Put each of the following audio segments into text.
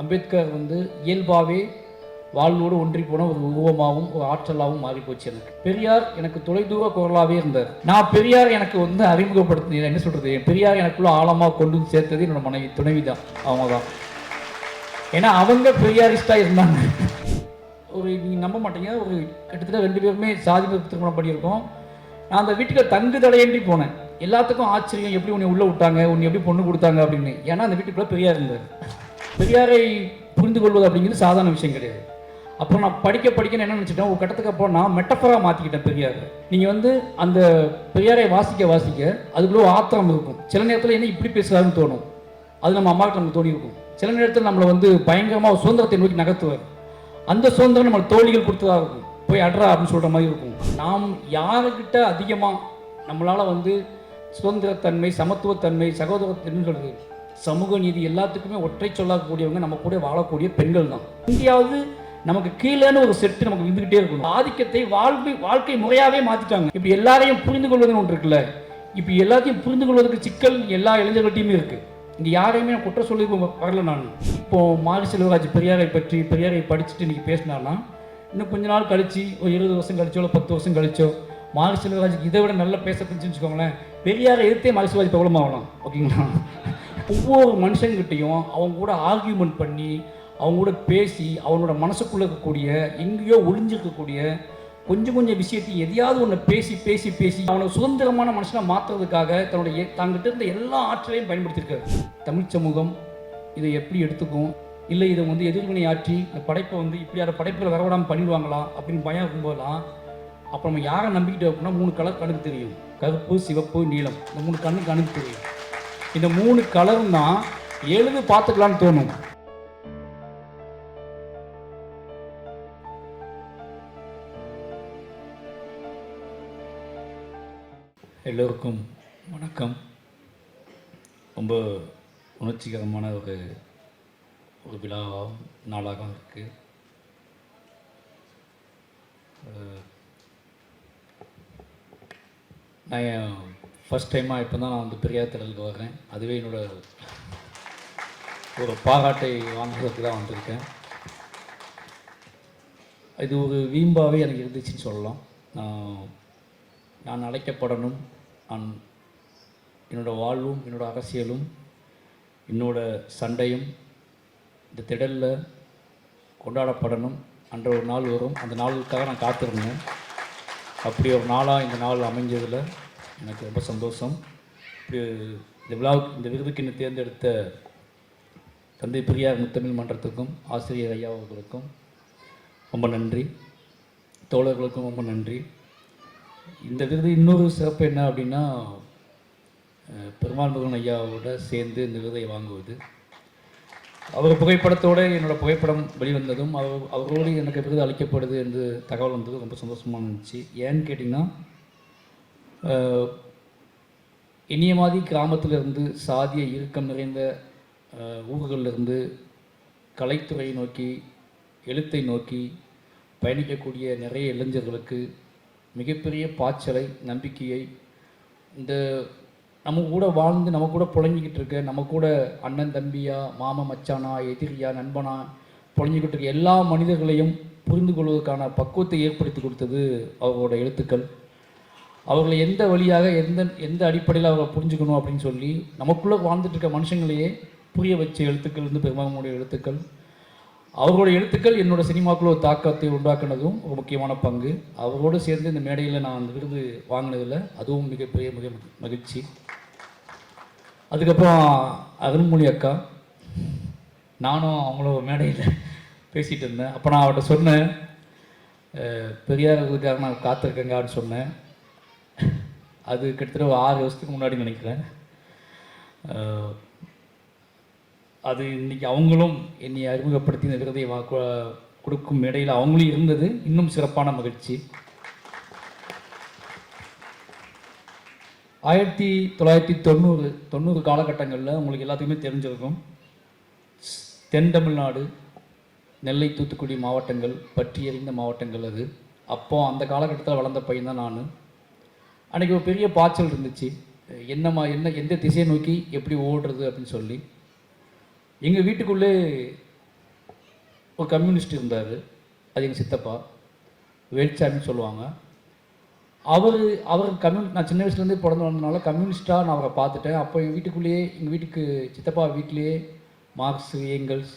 அம்பேத்கர் வந்து இயல்பாகவே வாழ்வோடு ஒன்றி போன ஒரு உருவமாகவும் ஒரு ஆற்றலாகவும் மாறி போச்சு எனக்கு. பெரியார் எனக்கு தொலைதூர குரலாகவே இருந்தார். நான் பெரியார் எனக்கு வந்து அறிமுகப்படுத்தினேன். என்ன சொல்கிறது பெரியார் எனக்குள்ள ஆழமாக கொண்டு வந்து சேர்த்தது என்னோட மனைவி துணைவி தான் அவங்க தான் ஏன்னா அவங்க பெரியாரிஸ்டாக இருந்தாங்க. ஒரு நீங்கள் நம்ப மாட்டீங்க. ஒரு கிட்டத்தட்ட ரெண்டு பேருமே சாதி திருமணம் பண்ணியிருக்கோம். நான் அந்த வீட்டுக்கு தங்கு தடையின்றி போனேன். எல்லாத்துக்கும் ஆச்சரியம். எப்படி உன்னை உள்ளே விட்டாங்க? உன்னை எப்படி பொண்ணு கொடுத்தாங்க அப்படின்னு. ஏன்னா அந்த வீட்டுக்குள்ளே பெரியார் இருந்தார். பெரியாரை புரிந்து கொள்வது அப்படிங்கிறது சாதாரண விஷயம் கிடையாது. அப்புறம் நான் படிக்க படிக்க என்ன நினச்சிட்டேன்? ஒரு கட்டத்துக்கு அப்புறம் நான் மெட்டஃபராக மாற்றிக்கிட்டேன் பெரியார். நீங்கள் வந்து அந்த பெரியாரை வாசிக்க வாசிக்க அதுக்குள்ள ஆத்திரம் இருக்கும். சில நேரத்தில் என்ன இப்படி பேசுகிறாருன்னு தோணும். அது நம்ம அம்மாவுக்கு நமக்கு தோணி இருக்கும். சில நேரத்தில் நம்மளை வந்து பயங்கரமாக சுதந்திரத்தை நோக்கி நகர்த்துவார். அந்த சுதந்திரம் நம்ம தோழிகள் கொடுத்ததாக இருக்கும். போய் அட்ரா அப்படின்னு சொல்கிற மாதிரி இருக்கும். நாம் யாருக்கிட்ட அதிகமாக நம்மளால் வந்து சுதந்திரத்தன்மை சமத்துவத்தன்மை சகோதரத்தன்மைங்கிறது சமூக நீதி எல்லாத்துக்குமே ஒற்றை சொல்லக்கூடியவங்க நம்ம கூட வாழக்கூடிய பெண்கள் தான் இந்தியாவது நமக்கு கீழேன்னு ஒரு செட்டு நமக்கு இருந்துகிட்டே இருக்கணும். ஆதிக்கத்தை வாழ்க்கை வாழ்க்கை முறையாவே மாத்திட்டாங்க. இப்படி எல்லாரையும் புரிந்து கொள்வதுன்னு ஒன்று இருக்குல்ல? இப்போ எல்லாத்தையும் புரிந்து கொள்வதற்கு சிக்கல் எல்லா இளைஞர்கள்ட்டையுமே இருக்கு. இங்க யாரையுமே நான் குற்றம் சொல்லி வரல நான். இப்போ மாரி செல்வராஜ் பெரியாரை பற்றி பெரியாரை படிச்சுட்டு இன்னைக்கு பேசினார்னா இன்னும் கொஞ்ச நாள் கழிச்சு ஒரு இருபது வருஷம் கழிச்சோ இல்லை பத்து வருஷம் கழிச்சோ மாரி செல்வராஜுக்கு இதை விட நல்லா பேச தெரிஞ்சுன்னு வச்சுக்கோங்களேன். பெரியாரை எதிர்த்தே மாரி செல்வராஜ் பிரபலமாகலாம். ஓகேங்களா? ஒவ்வொரு மனுஷங்கிட்டையும் அவங்க கூட ஆர்கியூமெண்ட் பண்ணி அவங்க கூட பேசி அவனோட மனசுக்குள்ளே இருக்கக்கூடிய எங்கேயோ ஒளிஞ்சிருக்கக்கூடிய கொஞ்சம் கொஞ்சம் விஷயத்தை எதையாவது ஒன்று பேசி பேசி பேசி அவனை சுதந்திரமான மனுஷனாக மாற்றுறதுக்காக தன்னுடைய தங்கிட்ட இருந்த எல்லா ஆற்றலையும் பயன்படுத்தியிருக்காரு தமிழ் சமூகம் இதை எப்படி எடுத்துக்கும்? இல்லை இதை வந்து எதிர்வினை ஆற்றி இந்த படைப்பை வந்து இப்படியான படைப்பில் வரவிடாமல் பண்ணிடுவாங்களா? அப்படின்னு பயம் இருக்கும்போதெல்லாம் அப்போ நம்ம யாரை நம்பிக்கிட்டு அப்படின்னா மூணு கலர் கணக்கு தெரியும். கருப்பு சிவப்பு நீளம் இந்த மூணு கண்ணுக்கு கணக்கு தெரியும். இந்த மூணு கலரும் தான் எழுது பார்த்துக்கலான்னு தோணும். எல்லோருக்கும் வணக்கம். ரொம்ப உணர்ச்சிகரமான ஒரு ஒரு விழா நாளாகவும் இருக்குது நான் ஃபஸ்ட் டைமாக இப்போ தான் நான் வந்து பெரியார் திடலுக்கு வர்றேன். அதுவே என்னோட ஒரு பாராட்டை வாங்குறதுக்கு தான் வந்திருக்கேன். இது ஒரு வீம்பாவே எனக்கு இருந்துச்சுன்னு சொல்லலாம். நான் நான் அழைக்கப்படணும். நான் என்னோடய வாழ்வும் என்னோடய அரசியலும் என்னோட சண்டையும் இந்த திடலில் கொண்டாடப்படணும் அன்ற ஒரு நாள் வரும். அந்த நாளுக்காக நான் காத்திருந்தேன். அப்படி ஒரு நாளாக இந்த நாள் அமைஞ்சதில் எனக்கு ரொம்ப சந்தோஷம். இந்த விழா இந்த விருதுக்கு என்னை தேர்ந்தெடுத்த தந்தை பெரியார் முத்தமிழ் மன்றத்துக்கும் ஆசிரியர் ஐயா அவர்களுக்கும் ரொம்ப நன்றி. தோழர்களுக்கும் ரொம்ப நன்றி. இந்த விருது இன்னொரு சிறப்பு என்ன அப்படின்னா பெருமாள் முருகன் ஐயாவோட சேர்ந்து இந்த விருதை வாங்குவது. அவர் புகைப்படத்தோடு என்னோடய புகைப்படம் வெளிவந்ததும் அவர் அவரோடு எனக்கு விருது அளிக்கப்படுது என்று தகவல் வந்தது ரொம்ப சந்தோஷமாக இருந்துச்சு. ஏன்னு கேட்டிங்கன்னா அஹ், இனியமாதி கிராமத்திலிருந்து சாதிய இறுக்கம் நிறைந்த ஊர்களிலிருந்து கலைத்துறையை நோக்கி எழுத்தை நோக்கி பயணிக்கக்கூடிய நிறைய இளைஞர்களுக்கு மிகப்பெரிய பாய்ச்சலை நம்பிக்கையை இந்த நம்ம கூட வாழ்ந்து நம்ம கூட புழங்கிக்கிட்டு இருக்க நம்ம கூட அண்ணன் தம்பியா மாம மச்சானா எதிரியா நண்பனா புழங்கிக்கிட்டு இருக்க எல்லா மனிதர்களையும் புரிந்து கொள்வதற்கான பக்குவத்தை ஏற்படுத்தி கொடுத்தது அவரோட எழுத்துக்கள். அவர்களை எந்த வழியாக எந்த எந்த அடிப்படையில் அவரை புரிஞ்சுக்கணும் அப்படின்னு சொல்லி நமக்குள்ளே வாழ்ந்துட்டு இருக்க மனுஷங்களையே புரிய வச்ச எழுத்துக்கள் வந்து பெருமானுடைய எழுத்துக்கள். அவரோட எழுத்துக்கள் என்னோட சினிமாக்குள்ள ஒரு தாக்கத்தை உண்டாக்குனதும் ஒரு முக்கியமான பங்கு. அவரோடு சேர்ந்து இந்த மேடையில் நான் அந்த விருது வாங்கினதில் அதுவும் மிகப்பெரிய மிக மகிழ்ச்சி. அதுக்கப்புறம் அருண்மொழி அக்கா. நானும் அவங்களோட மேடையில் பேசிகிட்டு இருந்தேன். அப்போ நான் அவர்கிட்ட சொன்னேன் பெரியார் விருதுக்காக நான் காத்திருக்கேங்க அப்படின்னு சொன்னேன். அது கிட்டத்தட்ட ஒரு ஆறு வருஷத்துக்கு முன்னாடி நினைக்கிறேன். அது இன்னைக்கு அவங்களும் என்னை அறிமுகப்படுத்தி இந்த வா- கொடுக்கும் இடையில் அவங்களும் இருந்தது. இன்னும் சிறப்பான மகிழ்ச்சி. ஆயிரத்தி தொள்ளாயிரத்தி தொண்ணூறு தொண்ணூறு காலகட்டங்களில் உங்களுக்கு எல்லாத்துக்குமே தெரிஞ்சிருக்கும். தென் தமிழ்நாடு நெல்லை தூத்துக்குடி மாவட்டங்கள் பற்றி எறிந்த மாவட்டங்கள் அது. அப்போது அந்த காலகட்டத்தில் வளர்ந்த பையன் தான் நான். அன்றைக்கி ஒரு பெரிய பாய்ச்சல் இருந்துச்சு. என்னம்மா என்ன எந்த திசையை நோக்கி எப்படி ஓடுறது அப்படின்னு சொல்லி. எங்கள் வீட்டுக்குள்ளே ஒரு கம்யூனிஸ்ட் இருந்தார். அது எங்கள் சித்தப்பா. வேல்சாமின்னு சொல்லுவாங்க. அவர் அவர் கம்யூனி நான் சின்ன வயசுலேருந்தே பிறந்து வந்ததுனால கம்யூனிஸ்ட்டாக நான் அவரை பார்த்துட்டேன். அப்போ எங்கள் வீட்டுக்குள்ளேயே எங்கள் வீட்டுக்கு சித்தப்பா வீட்டிலேயே மார்க்ஸ் ஏங்கல்ஸ்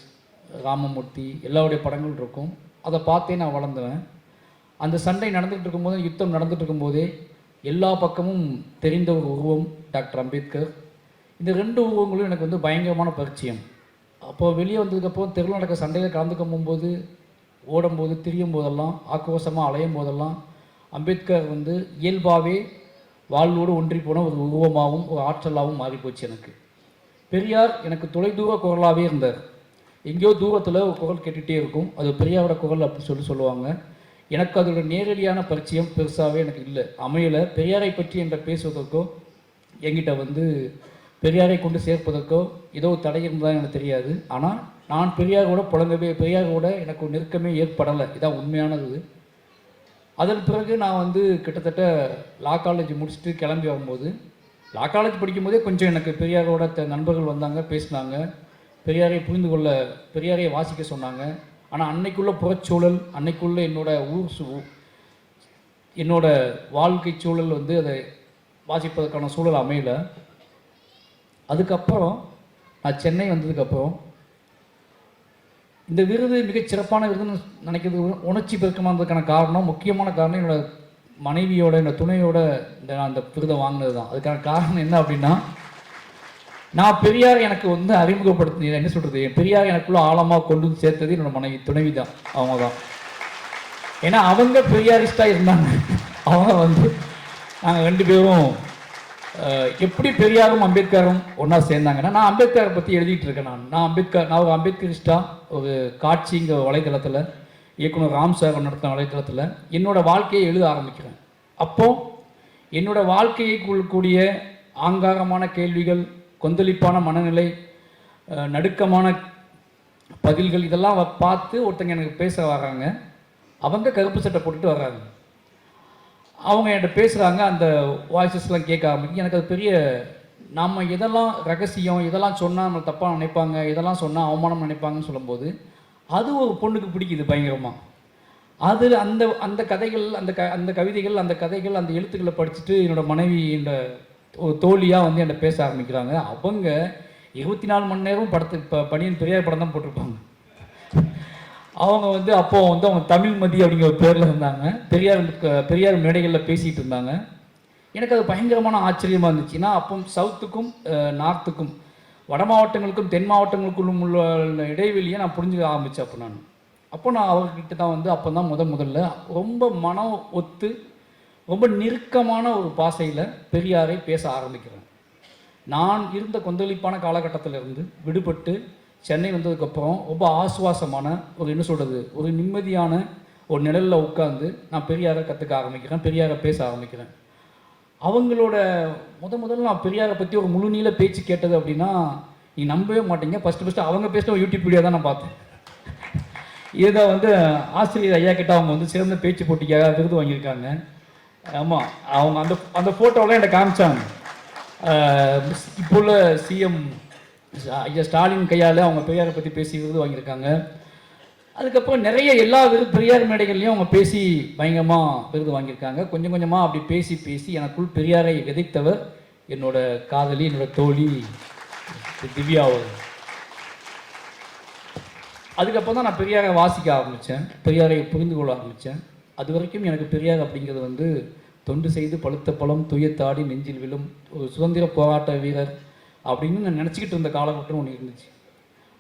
ராமமூர்த்தி எல்லாருடைய படங்கள் இருக்கும். அதை பார்த்தே நான் வளர்ந்துவேன். அந்த சண்டை நடந்துகிட்டு இருக்கும்போது யுத்தம் நடந்துகிட்டு இருக்கும்போதே எல்லா பக்கமும் தெரிந்த ஒரு உருவம் டாக்டர் அம்பேத்கர். இந்த ரெண்டு உருவங்களும் எனக்கு வந்து பயங்கரமான பரிச்சயம். அப்போது வெளியே வந்ததுக்கப்புறம் தெருவில் நடக்க சண்டையில் கலந்துக்க போகும்போது ஓடும்போது திரியும் போதெல்லாம் ஆக்ரோஷமாக அலையும் போதெல்லாம் அம்பேத்கர் வந்து இயல்பாகவே வாழ்வோடு ஒன்றி போன ஒரு உருவமாகவும் ஒரு ஆற்றலாகவும் மாறிப்போச்சு எனக்கு. பெரியார் எனக்கு தொலைதூர குரலாகவே இருந்தார். எங்கேயோ தூரத்தில் ஒரு குரல் கேட்டுகிட்டே இருக்கும். அது பெரியாரோட குரல் அப்படின்னு சொல்லி சொல்லுவாங்க. எனக்கு அதோட நேரடியான பரிச்சயம் பெருசாகவே எனக்கு இல்லை. அமையலை. பெரியாரை பற்றி என்ற பேசுவதற்கோ என்கிட்ட வந்து பெரியாரை கொண்டு சேர்ப்பதற்கோ ஏதோ தடை இருந்தால் எனக்கு தெரியாது. ஆனால் நான் பெரியாரோட புலங்கவே பெரியாரோட எனக்கு ஒரு நெருக்கமே ஏற்படலை. இதான் உண்மையானது. அதன் பிறகு நான் வந்து கிட்டத்தட்ட லா காலேஜ் முடிச்சுட்டு கிளம்பி வரும்போது லா காலேஜ் படிக்கும்போதே கொஞ்சம் எனக்கு பெரியாரோட நண்பர்கள் வந்தாங்க பேசினாங்க. பெரியாரை புரிந்து கொள்ள பெரியாரை வாசிக்க சொன்னாங்க. ஆனால் அன்னைக்குள்ள புறச்சூழல் அன்னைக்குள்ள என்னோட ஊர் சூ என்னோட வாழ்க்கை சூழல் வந்து அதை வாசிப்பதற்கான சூழல் அமையல. அதுக்கப்புறம் நான் சென்னை வந்ததுக்கப்புறம் இந்த விருது மிகச் சிறப்பான விருதுன்னு நினைக்கிறது உணர்ச்சி பெருக்கமானதுக்கான காரணம் முக்கியமான காரணம் என்னோட மனைவியோட என்னோட துணையோட இந்த நான் அந்த விருதை வாங்கினது தான் அதுக்கான காரணம் என்ன அப்படின்னா நான் பெரியார் எனக்கு வந்து அறிமுகப்படுத்தின என்ன சொல்கிறது பெரியார் எனக்குள்ள ஆழமாக கொண்டு வந்து சேர்த்தது என்னோட மனைவி துணைவி தான் அவங்க தான் ஏன்னா அவங்க பெரியாரிஸ்டாக இருந்தாங்க. அவங்க வந்து நாங்கள் ரெண்டு பேரும் எப்படி பெரியாரும் அம்பேத்கரும் ஒன்றா சேர்ந்தாங்கன்னா நான் அம்பேத்கரை பற்றி எழுதிட்டு இருக்கேன் நான். நான் அம்பேத்கர் நான் ஒரு அம்பேத்கரிஸ்டாக ஒரு காட்சிங்க வலைத்தளத்தில் இயக்குனர் ராம் சார் நடத்தின வலைத்தளத்தில் என்னோடய வாழ்க்கையை எழுத ஆரம்பிக்கிறேன். அப்போது என்னோடய வாழ்க்கையை கூடிய ஆங்காரமான கேள்விகள் கொந்தளிப்பான மனநிலை நடுக்கமான பதில்கள் இதெல்லாம் வ- பார்த்து ஒருத்தங்க எனக்கு பேச வர்றாங்க. அவங்க கருப்பு சட்டை போட்டுட்டு வர்றாங்க. அவங்க என்கிட்ட பேசுகிறாங்க அந்த வாய்ஸஸ்லாம் கேட்க ஆரம்பிக்கும் எனக்கு அது பெரிய நம்ம எதெல்லாம் ரகசியம் இதெல்லாம் சொன்னால் நம்ம தப்பாக நினைப்பாங்க இதெல்லாம் சொன்னால் அவமானம் நினைப்பாங்கன்னு சொல்லும்போது அது ஒரு பொண்ணுக்கு பிடிக்குது பயங்கரமாக அதில் அந்த அந்த கதைகள் அந்த க அந்த கவிதைகள் அந்த கதைகள் அந்த எழுத்துக்களை படிச்சுட்டு என்னோட மனைவி இந்த தோழியாக வந்து என்கிட்ட பேச ஆரம்பிக்கிறாங்க. அவங்க இருபத்தி நாலு மணி நேரம் படத்துக்கு இப்போ பணியின் பெரியார் படம் தான் போட்டிருப்பாங்க. அவங்க வந்து அப்போ வந்து அவங்க தமிழ் மதி அப்படிங்கிற பேரில் இருந்தாங்க. பெரியார் பெரியார் மேடைகளில் பேசிகிட்டு இருந்தாங்க. எனக்கு அது பயங்கரமான ஆச்சரியமாக இருந்துச்சு ஏன்னா அப்போ சவுத்துக்கும் நார்த்துக்கும் வட மாவட்டங்களுக்கும் தென் மாவட்டங்களுக்குள்ளும் உள்ள இடைவெளியை நான் புரிஞ்சுக்க ஆரம்பித்தேன் அப்போ நான். அப்போ நான் அவர்கிட்ட தான் வந்து அப்போ தான் முத முதல்ல ரொம்ப மனம் ஒத்து ரொம்ப நெருக்கமான ஒரு பாசையில் பெரியாரை பேச ஆரம்பிக்கிறேன். நான் இருந்த கொந்தளிப்பான காலகட்டத்திலிருந்து விடுபட்டு சென்னை வந்ததுக்கப்புறம் ரொம்ப ஆசுவாசமான ஒரு என்ன சொல்கிறது ஒரு நிம்மதியான ஒரு நிழலில் உட்காந்து நான் பெரியாரை கற்றுக்க ஆரம்பிக்கிறேன் பெரியாரை பேச ஆரம்பிக்கிறேன். அவங்களோட முத முதல்ல நான் பெரியாரை பற்றி ஒரு முழு நீள பேச்சு கேட்டது அப்படின்னா நீ நம்பவே மாட்டீங்க. ஃபஸ்ட்டு ஃபஸ்ட்டு அவங்க பேசின யூடியூப் வீடியோ தான் நான் பார்த்தேன். இதை வந்து ஆசிரியர் ஐயா கிட்ட அவங்க வந்து சிறந்த பேச்சு போட்டிக்காக விருது வாங்கியிருக்காங்க. ஆமாம் அவங்க அந்த அந்த ஃபோட்டோலாம் என்கிட்ட காமிச்சாங்க? இப்போ உள்ள சிஎம் ஐயா ஸ்டாலின் கையால் அவங்க பெரியாரை பற்றி பேசி விருது வாங்கியிருக்காங்க. அதுக்கப்புறம் நிறைய எல்லா விருது பெரியார் மேடைகள்லையும் அவங்க பேசி பயங்கரமாக விருது வாங்கியிருக்காங்க. கொஞ்சம் கொஞ்சமாக அப்படி பேசி பேசி எனக்குள் பெரியாரை விதைத்தவர் என்னோட காதலி என்னோட தோழி திவ்யா அவர் அதுக்கப்புறம் தான் நான் பெரியாரை வாசிக்க ஆரம்பித்தேன் பெரியாரை புரிந்து கொள்ள ஆரம்பித்தேன் அது வரைக்கும் எனக்கு பெரியார் அப்படிங்கிறது வந்து தொண்டு செய்து பழுத்த பழம் துயத்தாடி நெஞ்சில் விழும் ஒரு சுதந்திர போராட்ட வீரர் அப்படின்னு நான் நினச்சிக்கிட்டு இருந்த காலகட்டம் ஒன்று இருந்துச்சு.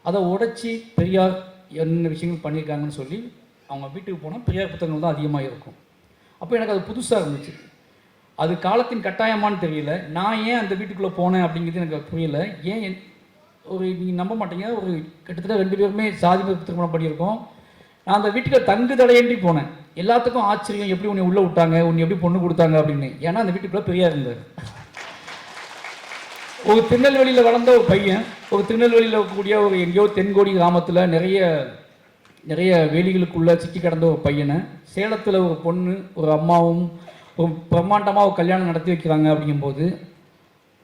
அதை உடைச்சி பெரியார் என்ன விஷயங்கள் பண்ணியிருக்காங்கன்னு சொல்லி அவங்க வீட்டுக்கு போனால் பெரியார் புத்தகங்கள் தான் அதிகமாக இருக்கும். அப்போ எனக்கு அது புதுசாக இருந்துச்சு. அது காலத்தின் கட்டாயமான்னு தெரியல. நான் ஏன் அந்த வீட்டுக்குள்ளே போனேன் அப்படிங்கிறது எனக்கு புரியல. ஏன் என்- ஒரு நீங்கள் நம்ப மாட்டீங்க. ஒரு கிட்டத்தட்ட ரெண்டு பேருமே சாதி திருமணம் பண்ணியிருக்கோம் நான் அந்த வீட்டுக்கு தங்கு தடையின்றி போனேன். எல்லாத்துக்கும் ஆச்சரியம் எப்படி உன்னை உள்ளே விட்டாங்க உன்னை எப்படி பொண்ணு கொடுத்தாங்க அப்படின்னு. ஏன்னா அந்த வீட்டுக்குள்ளே பெரியார் இருந்தார். ஒரு திருநெல்வேலியில் வளர்ந்த ஒரு பையன் ஒரு திருநெல்வேலியில் இருக்கக்கூடிய ஒரு எங்கேயோ தென்கோடி கிராமத்தில் நிறைய நிறைய வேலிகளுக்குள்ள சிக்கி கிடந்த ஒரு பையனை சேலத்தில் ஒரு பொண்ணு ஒரு அம்மாவும் ஒரு பிரம்மாண்டமாக ஒரு கல்யாணம் நடத்தி வைக்கிறாங்க அப்படிங்கும்போது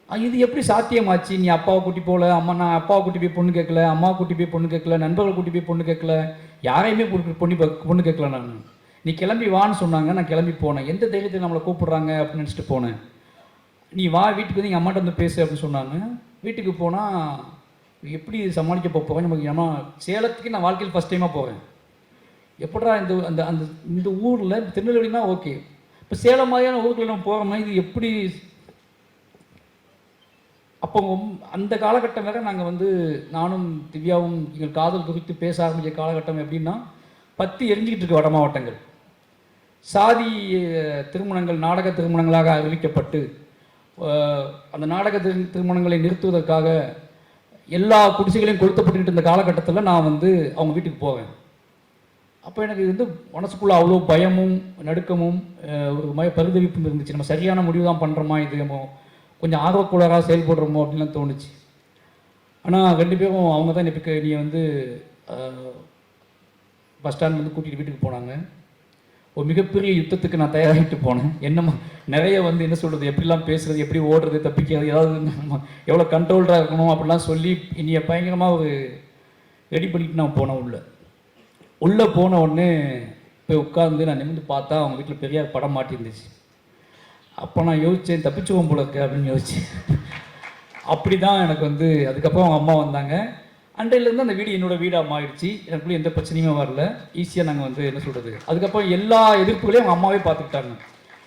இது எப்படி சாத்தியமாச்சு? நீ அப்பாவை கூட்டி போகல அம்மா நான் அப்பாவை கூட்டி போய் பொண்ணு கேட்கல அம்மா கூட்டி போய் பொண்ணு கேட்கல நண்பர்களை கூட்டி போய் பொண்ணு கேட்கல யாரையுமே பொண்ணு பொண்ணு கேட்கல நான். நீ கிளம்பி வான்னு சொன்னாங்க நான் கிளம்பி போனேன். எந்த தைரியத்தில் நம்மளை கூப்பிட்றாங்க அப்படின்னு நினச்சிட்டு போனேன். நீ வா வீட்டுக்கு வந்து எங்கள் அம்மாட்ட வந்து பேசு அப்படின்னு சொன்னாங்க. வீட்டுக்கு போனால் எப்படி சமாளிக்க போவேன்? நமக்கு ஏன்னா சேலத்துக்கு நான் வாழ்க்கையில் ஃபஸ்ட் டைமாக போவேன். எப்படா இந்த அந்த அந்த இந்த ஊரில் திருநெல்வேலினா ஓகே இப்போ சேலம் மாதிரியான ஊருக்குள்ள நம்ம போகிறோம்னா இது எப்படி? அப்போ அந்த காலகட்டம் வேற நாங்கள் வந்து நானும் திவ்யாவும் எங்கள் காதல் குறித்து பேச ஆரம்பித்த காலகட்டம் எப்படின்னா பற்றி எரிஞ்சிக்கிட்டு இருக்க வட மாவட்டங்கள். சாதி திருமணங்கள் நாடக திருமணங்களாக அறிவிக்கப்பட்டு அந்த நாடக திரு திருமணங்களை நிறுத்துவதற்காக எல்லா குடிசைகளையும் கொளுத்தப்பட்டுக்கிட்டு இருந்த காலகட்டத்தில் நான் வந்து அவங்க வீட்டுக்கு போவேன். அப்போ எனக்கு இது வந்து மனசுக்குள்ளே அவ்வளோ பயமும் நடுக்கமும் ஒரு மய பரிதவிப்பும் இருந்துச்சு. நம்ம சரியான முடிவு தான் பண்ணுறோமா இது நம்ம கொஞ்சம் ஆர்வக்கூடராக செயல்படுறோமோ அப்படின்லாம் தோணுச்சு. ஆனால் ரெண்டு பேரும் அவங்க தான் இப்போ நீ வந்து பஸ் ஸ்டாண்ட் வந்து கூட்டிகிட்டு வீட்டுக்கு போனாங்க. ஒரு மிகப்பெரிய யுத்தத்துக்கு நான் தயாராகிட்டு போனேன். என்னமா நிறைய வந்து என்ன சொல்கிறது எப்படிலாம் பேசுறது எப்படி ஓடுறது தப்பிக்கிறது ஏதாவது எவ்வளோ கண்ட்ரோல்டாக இருக்கணும் அப்படிலாம் சொல்லி இனிய பயங்கரமாக ஒரு ரெடி பண்ணிட்டு நான் போனேன் உள்ளே. உள்ளே போன உடனே போய் உட்காந்து நான் நிமிர்ந்து பார்த்தா அவங்க வீட்டில் பெரியார் படம் மாட்டிருந்துச்சு. அப்போ நான் யோசித்தேன் தப்பிச்சுவோம் போல இருக்கு அப்படின்னு யோசிச்சேன். அப்படி தான் எனக்கு வந்து அதுக்கப்புறம் அவங்க அம்மா வந்தாங்க. அன்றையிலேருந்து அந்த வீடு என்னோட வீடாக மாறிடுச்சு. எனக்குள்ளே எந்த பிரச்சனையுமே வரல. ஈஸியாக நாங்கள் வந்து என்ன சொல்கிறது அதுக்கப்புறம் எல்லா எதிர்ப்புகளையும் அவங்க அம்மாவே பார்த்துக்கிட்டாங்க.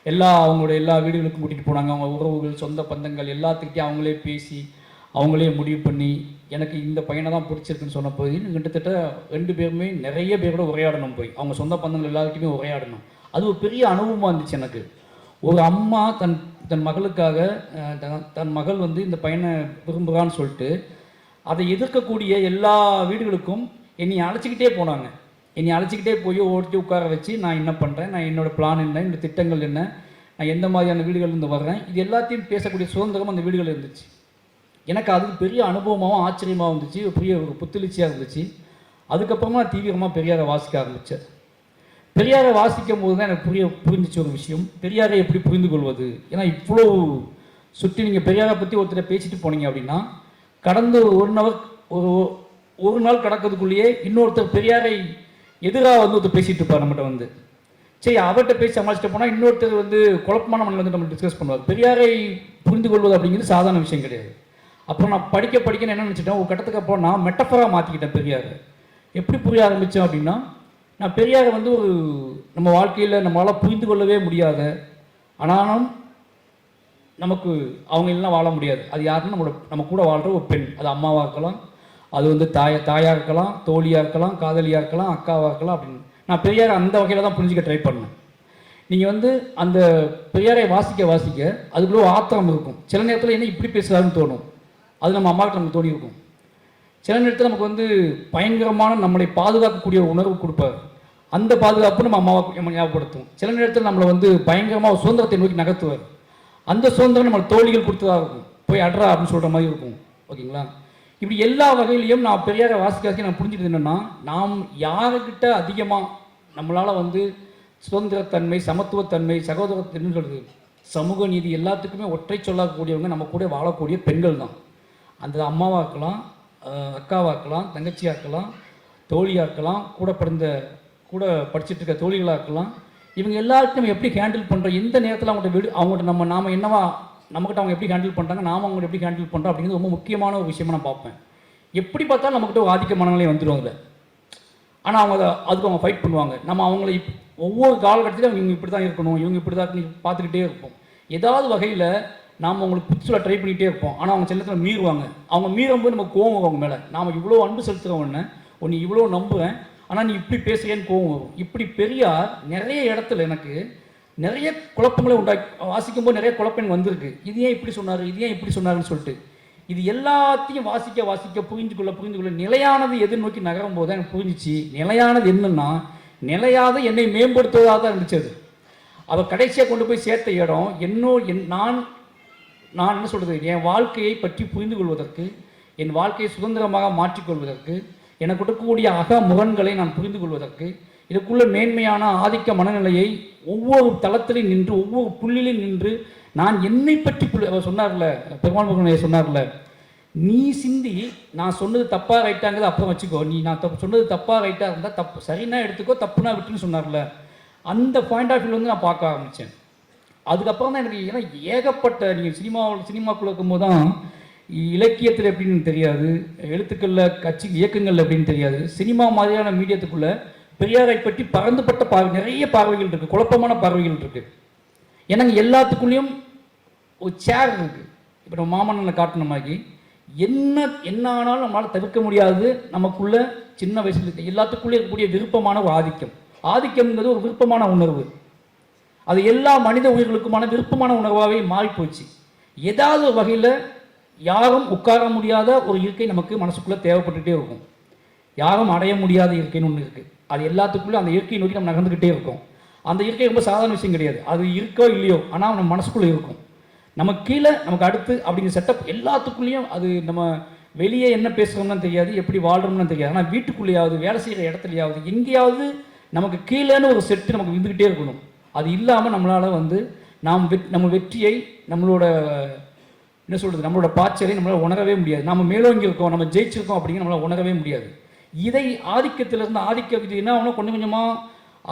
எல்லா அவங்களோட எல்லா வீடுகளுக்கும் கூட்டிகிட்டு போனாங்க. அவங்க உறவுகள் சொந்த பந்தங்கள் எல்லாத்துக்கிட்டையும் அவங்களே பேசி அவங்களே முடிவு பண்ணி எனக்கு இந்த பையனை தான் பிடிச்சிருக்குன்னு சொன்ன போது கிட்டத்தட்ட ரெண்டு பேருமே நிறைய பேரோட உரையாடணும் போய். அவங்க சொந்த பந்தங்கள் எல்லாருக்கிட்டையுமே உரையாடணும். அது ஒரு பெரிய அனுபவமாக இருந்துச்சு எனக்கு. ஒரு அம்மா தன் தன் மகளுக்காக தன்- தன் மகள் வந்து இந்த பையனை விரும்புகிறான்னு சொல்லிட்டு அதை எதிர்க்கக்கூடிய எல்லா வீடுகளுக்கும் என்னை அழைச்சிக்கிட்டே போனாங்க. என்னை அழைச்சிக்கிட்டே போய் ஓட்டி உட்கார வச்சு நான் என்ன பண்ணுறேன் நான் என்னோடய பிளான் என்ன? என்னோடய திட்டங்கள் என்ன? நான் எந்த மாதிரியான வீடுகள்லேருந்து வர்றேன்? இது எல்லாத்தையும் பேசக்கூடிய சுதந்திரம் அந்த வீடுகள் இருந்துச்சு. எனக்கு அது பெரிய அனுபவமாகவும் ஆச்சரியமாகவும் இருந்துச்சு. ஒரு பெரிய ஒரு புத்துணர்ச்சியாக இருந்துச்சு. அதுக்கப்புறமா தீவிரமாக பெரியாரை வாசிக்க ஆரம்பித்தேன் பெரியாரை வாசிக்கும் போது தான் எனக்கு புரிய புரிஞ்சிச்சு ஒரு விஷயம். பெரியாரை எப்படி புரிந்து கொள்வது? ஏன்னா இவ்வளோ சுற்றி நீங்கள் பெரியாரை பற்றி ஒருத்தர் பேசிட்டு போனீங்க அப்படின்னா கடந்த ஒரு நவர் ஒரு ஒரு நாள் கடக்கிறதுக்குள்ளேயே இன்னொருத்தர் பெரியாரை எதிராக வந்து ஒருத்தர் பேசிட்டு இருப்பார் நம்மகிட்ட வந்து. சரி அவர்கிட்ட பேசி சமாளிச்சுட்டு போனால் இன்னொருத்தர் வந்து குழப்பமான மண்ணில் வந்து நம்ம டிஸ்கஸ் பண்ணுவார். பெரியாரை புரிந்து கொள்வது அப்படிங்கிறது சாதாரண விஷயம் கிடையாது. அப்புறம் நான் படிக்க படிக்கன்னு என்ன நினச்சிட்டேன்? ஒரு கட்டத்துக்கு அப்புறம் நான் மெட்டஃபராக மாற்றிக்கிட்டேன் பெரியாரை. எப்படி புரிய ஆரம்பித்தேன் அப்படின்னா நான் பெரியாரை வந்து ஒரு நம்ம வாழ்க்கையில் நம்மளால் புரிந்து கொள்ளவே முடியாத ஆனாலும் நமக்கு அவங்க எல்லாம் வாழ முடியாது. அது யாருன்னா நம்மளோட நம்ம கூட வாழ்கிற ஒரு பெண். அது அம்மாவாக இருக்கலாம் அது வந்து தாய தாயாக இருக்கலாம் தோழியாக இருக்கலாம் காதலியாக இருக்கலாம் அக்காவாக இருக்கலாம் அப்படின்னு. நான் பெரியாரை அந்த வகையில் தான் புரிஞ்சுக்க ட்ரை பண்ணேன். நீங்கள் வந்து அந்த பெரியாரை வாசிக்க வாசிக்க அதுக்குள்ள ஆத்திரம் இருக்கும். சில நேரத்தில் என்ன இப்படி பேசுகிறாருன்னு தோணும். அது நம்ம அம்மாவுக்கு நமக்கு தோணி இருக்கும். சில நேரத்தில் நமக்கு வந்து பயங்கரமான நம்மளை பாதுகாக்கக்கூடிய உணர்வு கொடுப்பார். அந்த பாதுகாப்பு நம்ம அம்மாவை நம்ம ஞாபகப்படுத்தும். சில நேரத்தில் நம்மளை வந்து பயங்கரமாக சுதந்திரத்தை நோக்கி நகர்த்துவார். அந்த சுதந்திரம் நம்ம தோழிகள் கொடுத்ததாக இருக்கும். போய் அட்ரா அப்படின்னு சொல்கிற மாதிரி இருக்கும். ஓகேங்களா? இப்படி எல்லா வகையிலையும் நான் பெரியாரை வாசிக்க வாசிக்க நான் புரிஞ்சுட்டு என்னென்னா நாம் யாருக்கிட்ட அதிகமாக நம்மளால் வந்து சுதந்திரத்தன்மை சமத்துவத்தன்மை சகோதரத்தன்மை சொல்கிறது சமூக நீதி எல்லாத்துக்குமே ஒற்றை சொல்லக்கூடியவங்க நம்ம கூட வாழக்கூடிய பெண்கள் தான். அந்த அம்மாவாக இருக்கலாம் அக்காவாக இருக்கலாம் தங்கச்சியாக இருக்கலாம் தோழியாக இருக்கலாம் கூட பிறந்த கூட படிச்சுட்டு இருக்க தோழிகளாக இருக்கலாம் இவங்க எல்லாருக்கும் நம்ம எப்படி ஹேண்டில் பண்ணுறோம் எந்த நேரத்தில் அவங்கள்ட்ட வீடு அவங்கள்ட்ட நம்ம நாம என்னவா நம்மகிட்ட அவங்க எப்படி ஹேண்டில் பண்ணுறாங்க நாம அவங்களை எப்படி ஹேண்டில் பண்ணுறோம் அப்படிங்கிறது ரொம்ப முக்கியமான ஒரு விஷயமா நான் பார்ப்பேன். எப்படி பார்த்தாலும் நம்மக்கிட்ட ஒரு ஆதிக்க மனநிலை வந்துடும் அதில். ஆனால் அவங்க அதை அதுக்கு அவங்க ஃபைட் பண்ணுவாங்க. நம்ம அவங்கள இப் ஒவ்வொரு காலகட்டத்திலும் இவங்க இப்படி தான் இருக்கணும் இவங்க இப்படி தான் இருக்கணும் பார்த்துக்கிட்டே இருப்போம். ஏதாவது வகையில் நாம் அவங்களுக்கு புதுசில் ட்ரை பண்ணிகிட்டே இருப்போம். ஆனால் அவங்க செல்லத்தில் மீறுவாங்க. அவங்க மீறும்போது நம்ம கோவம் அவங்க மேலே. நாம் இவ்வளோ அன்பு செலுத்துகிறவொன்னே உன்னை இவ்வளோ நம்புவேன். ஆனால் நீ இப்படி பேசுகிறேன்னு கோவம் வரும். இப்படி பெரியார் நிறைய இடத்துல எனக்கு நிறைய குழப்பங்களை உண்டாக்கி வாசிக்கும்போது நிறைய குழப்பம் வந்திருக்கு. இது ஏன் இப்படி சொன்னார்? இது ஏன் இப்படி சொன்னாருன்னு சொல்லிட்டு. இது எல்லாத்தையும் வாசிக்க வாசிக்க புரிஞ்சு கொள்ள புரிந்து கொள்ள நிலையானது எது நோக்கி நகரும் போது தான் எனக்கு புரிஞ்சிச்சு. நிலையானது என்னன்னா நிலையாத என்னை மேம்படுத்துவதாக தான் இருந்துச்சு அது. அதை கடைசியாக கொண்டு போய் சேர்த்த இடம் என்னோ என் நான் நான் என்ன சொல்கிறது என் வாழ்க்கையை பற்றி புரிந்து கொள்வதற்கு என் வாழ்க்கையை சுதந்திரமாக மாற்றிக்கொள்வதற்கு எனக்கு இருக்கக்கூடிய அக முகன்களை நான் புரிந்து கொள்வதற்கு இதுக்குள்ள மேன்மையான ஆதிக்க மனநிலையை ஒவ்வொரு தளத்திலையும் நின்று ஒவ்வொரு புள்ளிலும் நின்று நான் என்னை பற்றி அவர் சொன்னார்ல பெருமாள் முருகன் சொன்னார்ல நீ சிந்தி நான் சொன்னது தப்பாக ரைட்டாங்கிறது அப்புறம் வச்சுக்கோ. நீ நான் தப்பு சொன்னது தப்பாக ரைட்டாக இருந்தால் தப்பு சரினா எடுத்துக்கோ தப்புனா விட்டுன்னு சொன்னார்ல. அந்த பாயிண்ட் ஆஃப் வியூ வந்து நான் பார்க்க ஆரம்பித்தேன் அதுக்கப்புறம் தான் எனக்கு ஏன்னா ஏகப்பட்ட நீங்கள் சினிமாவில் சினிமாக்குள்ள இருக்கும்போது தான் இலக்கியத்தில் எப்படின்னு தெரியாது எழுத்துக்களில் கட்சி இயக்கங்கள் எப்படின்னு தெரியாது. சினிமா மாதிரியான மீடியத்துக்குள்ளே பெரியாரை பற்றி பறந்துபட்ட பார்வை நிறைய பார்வைகள் இருக்குது குழப்பமான பார்வைகள் இருக்குது ஏன்னாங்க எல்லாத்துக்குள்ளேயும் ஒரு சேர் இருக்குது இப்போ நம்ம மாமன்னனை காட்டின மாதிரி என்ன என்ன ஆனாலும் நம்மளால் தவிர்க்க முடியாது. நமக்குள்ள சின்ன வயசுல இருக்க எல்லாத்துக்குள்ளே இருக்கக்கூடிய விருப்பமான ஒரு ஆதிக்கம். ஆதிக்கம்ங்கிறது ஒரு விருப்பமான உணர்வு. அது எல்லா மனித உயிர்களுக்குமான விருப்பமான உணர்வாகவே மாறிப்போச்சு. ஏதாவது ஒரு வகையில் யாரும் உட்கார முடியாத ஒரு இருக்கை நமக்கு மனசுக்குள்ளே தேவைப்பட்டுகிட்டே இருக்கும். யாரும் அடைய முடியாத இருக்கைன்னு ஒன்று இருக்குது அது எல்லாத்துக்குள்ளே அந்த இயற்கையை நோக்கி நம்ம நகர்ந்துக்கிட்டே இருக்கோம். அந்த இயற்கை ரொம்ப சாதாரண விஷயம் கிடையாது. அது இருக்கோ இல்லையோ ஆனால் நம்ம மனசுக்குள்ளே இருக்கும். நமக்கு கீழே நமக்கு அடுத்து அப்படிங்கிற செட்டப் எல்லாத்துக்குள்ளேயும் அது நம்ம வெளியே என்ன பேசுகிறோம்னு தெரியாது எப்படி வாழ்கிறோம்னு தெரியாது. ஆனால் வீட்டுக்குள்ளேயாவது வேலை செய்கிற இடத்துலையாவது எங்கேயாவது நமக்கு கீழேன்னு ஒரு செட்டு நமக்கு விழுந்துக்கிட்டே இருக்கணும். அது இல்லாமல் நம்மளால் வந்து நாம் வெ நம்ம வெற்றியை நம்மளோட என்ன சொல்கிறது நம்மளோட பாய்ச்சலை நம்மளால் உணரவே முடியாது. நம்ம மேலோங்கி இருக்கோம் நம்ம ஜெயிச்சிருக்கோம் அப்படிங்கிற நம்மளால் உணரவே முடியாது. இதை ஆதிக்கத்திலிருந்து ஆதிக்க விதி என்ன ஆகணும் கொஞ்சம் கொஞ்சமாக